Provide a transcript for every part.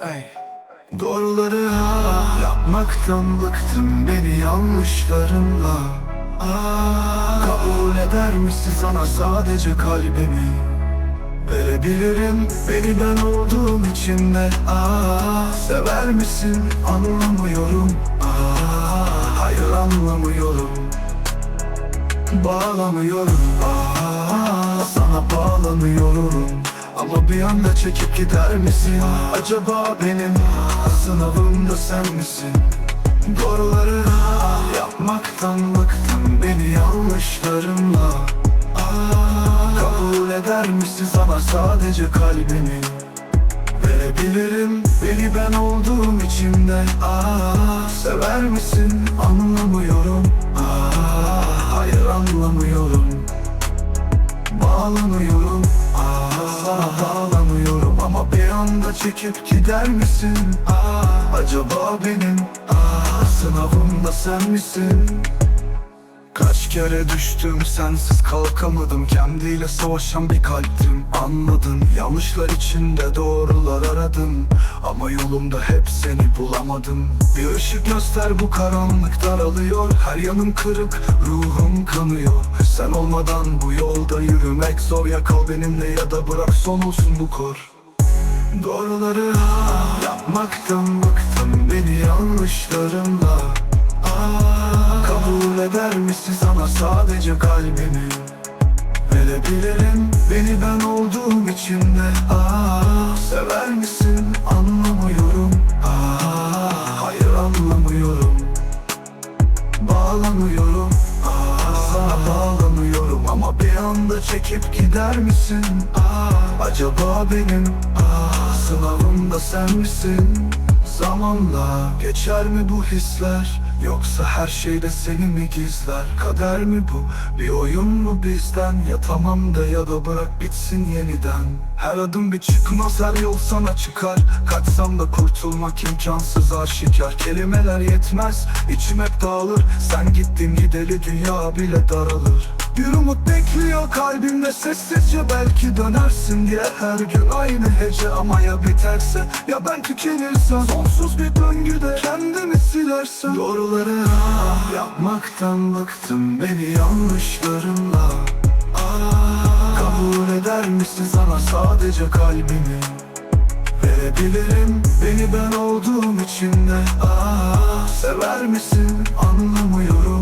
Ey. Doğruları ah, yapmaktan bıktım beni yanlışlarımla ah, Kabul eder misin sana sadece kalbimi? Verebilirim beni ben olduğum için de. Ah, Sever misin anlamıyorum. Ah, Hayır anlamıyorum. Bağlamıyorum. Ah, Sana bağlanıyorum Ama bir anda çekip gider misin? Acaba benim sınavımda sen misin? Doğruları yapmaktan bıktım Beni yanlışlarımla. Ah, Kabul eder misin sana sadece kalbimi? Verebilirim beni ben olduğum içimde. Ah, Sever misin? Anlamıyorum. Ah, Hayır anlamıyorum. Bağlanıyorum çekip gider misin? Ah, Acaba benim ah, sınavımda sen misin? Kaç kere düştüm sensiz kalkamadım. Kendiyle savaşan bir kalptim. Anladın Yanlışlar içinde doğrular aradım. Ama yolumda hep seni bulamadım. Bir ışık göster bu karanlık daralıyor. Her yanım kırık ruhum kanıyor. Sen olmadan bu yolda yürümek zor. Ya kal benimle ya da bırak son olsun bu kor Doğruları ah, yapmaktan bıktım beni yanlışlarımla. Ah, Kabul eder misin sana sadece kalbimi? Verebilirim beni ben olduğum için de ah, Sever misin anda çekip gider misin? Ah, Acaba benim ah, sınavımda sen misin? Zamanla geçer mi bu hisler? Yoksa her şeyde seni mi gizler? Kader mi bu? Bir oyun mu bizden? Ya tamam da ya da bırak bitsin yeniden. Her adım bir çıkmaz her yol sana çıkar. Kaçsam da kurtulmak imkansız aşikar. Kelimeler yetmez içim hep dağılır. Sen gittin gideli dünya bile daralır bir umut bekliyor kalbimde sessizce belki dönersin diye. Her gün aynı hece ama ya biterse? Ya ben tükenirsem Sonsuz bir döngüde kendimi silersen Doğruları ah, yapmaktan bıktım beni yanlışlarımla ah, Kabul eder misin sana sadece kalbimi? Verebilirim beni ben olduğum için de. Ah, Sever misin? Anlamıyorum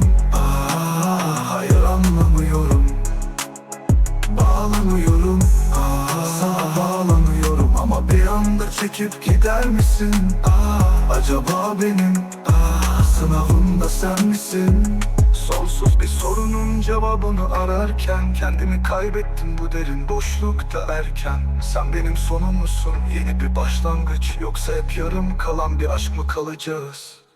çekip gider misin? Ah, Acaba benim ah, sınavımda sen misin? Sonsuz bir sorunun cevabını ararken Kendimi kaybettim bu derin boşlukta erken. Sen benim sonum musun yeni bir başlangıç. Yoksa hep yarım kalan bir aşk mı kalacağız